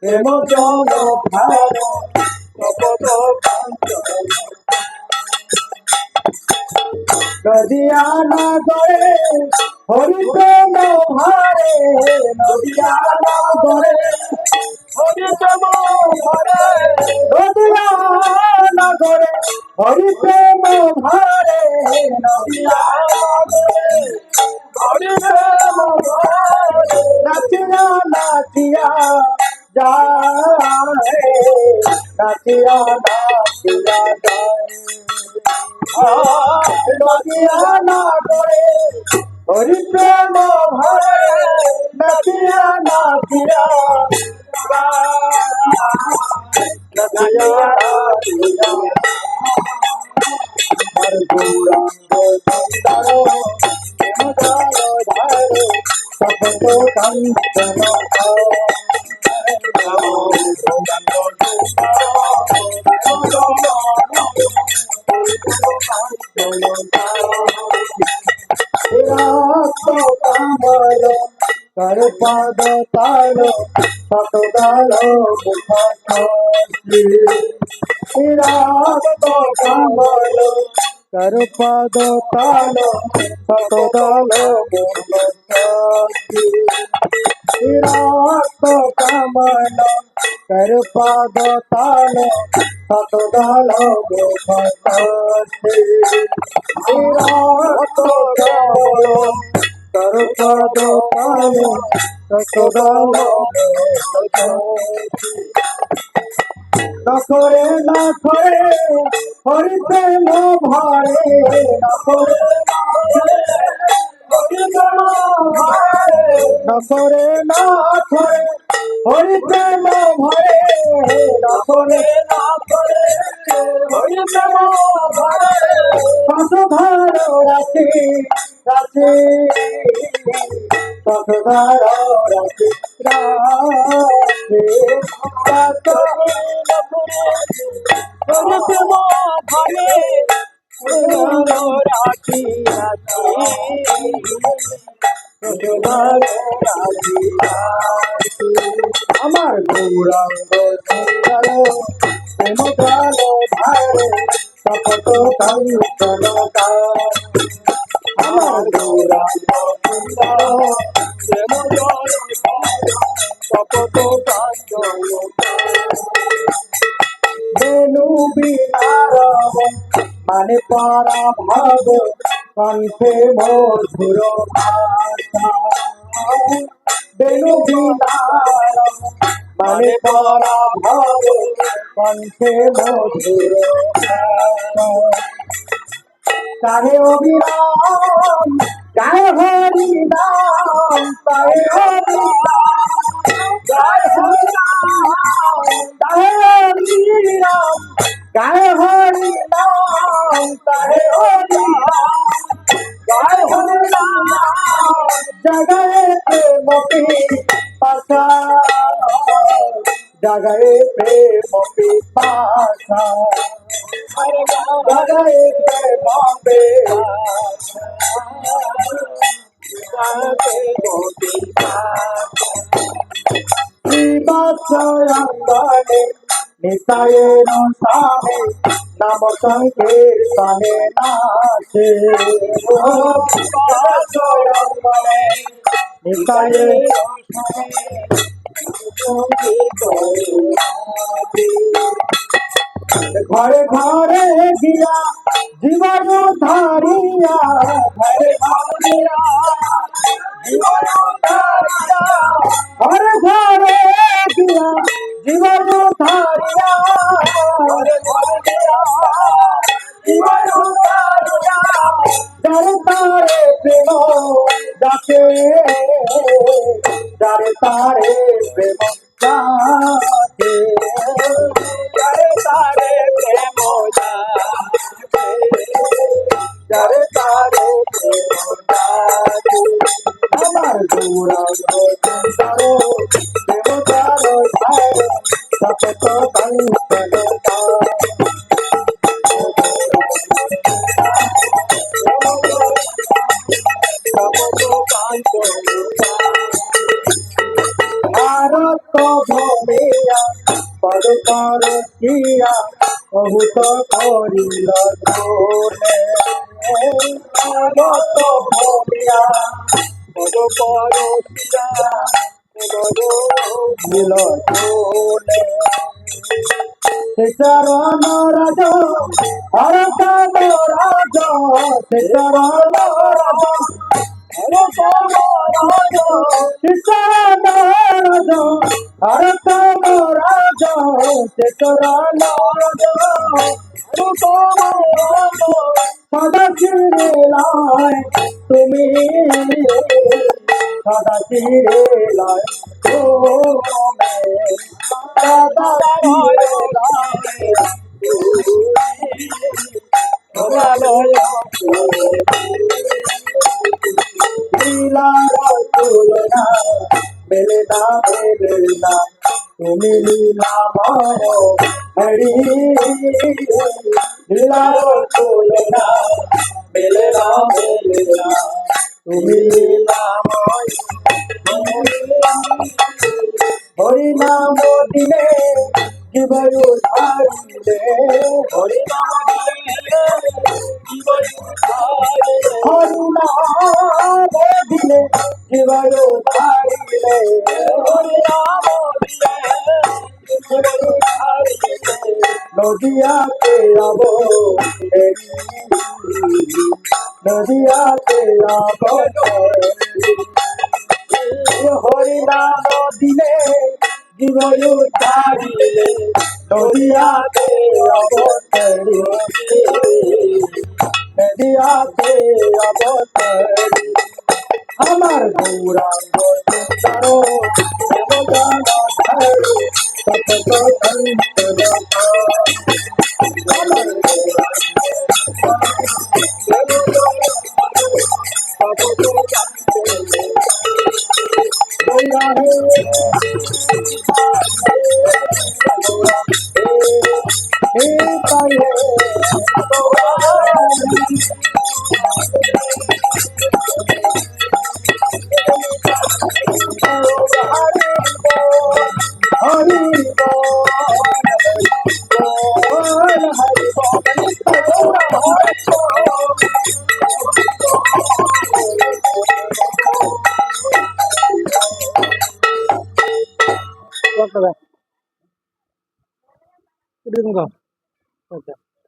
প্রেম জন ভার কপট কাঞ্চন নদিয়া নগরে হরি প্রেম ভারে নদিয়া নগরে হরি প্রেম ভারে নাচিয়া নাচিয়া যায় নদিয়া নগরে হরি প্রেম ভরে নদিয়া নাচিয়া নদিয়া নাচিয়া আর গৌরাঙ্গ সুন্দর প্রেমজাল ধারে সপত কাঞ্চন কামল কর পাদ তাল সত দাল মুখ কামল কর পাদ তাল সত দাল মুখ পাদ তাল সত নখরে নখরে হরি প্রেম ভরে নখরে নখরে নখরে হরি প্রেম ভরে নখরে নখরে হরি প্রেম ভরে ভালো রাখি। রাখি। কত ভালো রাখি রাখি। কত ভরে রাখি। আমার গৌরাঙ্গ ভালো ভারে সপত কাঞ্চন আমার বেনু বিনারব মানে পারা ভাব কণ্ঠে মধুর বেনু বিনারব মানে পারা ভাব কণ্ঠে মধুর কাহে অবিরাম গায় হরি নাম গায়ে হরি নাম হরি গায়ে হরি গায়ে হরি গায়ে হরি গায়ে হরি কি পাশা জগায়ে প্রেম পাশা জগায়ে প্রেম পে শ্রীবাচয়ঙ্গনে নিতায়ে নসানে নাম সংকীর্তনে নাচে শ্রীবাচয়ঙ্গনে घर घर दिया जीवन धारिया, घर घर घर गिरा जीवनो धारिया, घर घर गिरा दरबारे प्रेमो ধারিয়া যারে তারে প্রেম যাকে যারে তারে প্রেম যারে তারে প্রেম যাকে আমার গৌরাঙ্গ পর কিয়া বহুত করিল ভূমিয়া পদ পর কিয়া দিল তোনে চরণ রাজ হরত রাজ চরণ রাজ রাজ চরণ রাজ সদা চিরে লায় তুমি সদা চিরে লায় ও সদা চিরে লীলার তুলনা মেলে না মেলে না তুমি লীলাময় হরি লীলার তুলনা মেলে না মেলে না তুমি লীলাময় হরি নাম দিলে জীবয়ু ধারিলে হরি নাম দিলে জীবয়ু ধারিলে হরি নাম দিলে জীবয়ু ধারিলে হরি নাম নদিয়াতে আব নদিয়াতে আব হরি নাম দিলে জীবয়ু ধারিলে নদিয়াতে অবতরি নদিয়াতে অবতরি আমার গৌরাঙ্গ সুন্দর দেবদান ধরে 冰的。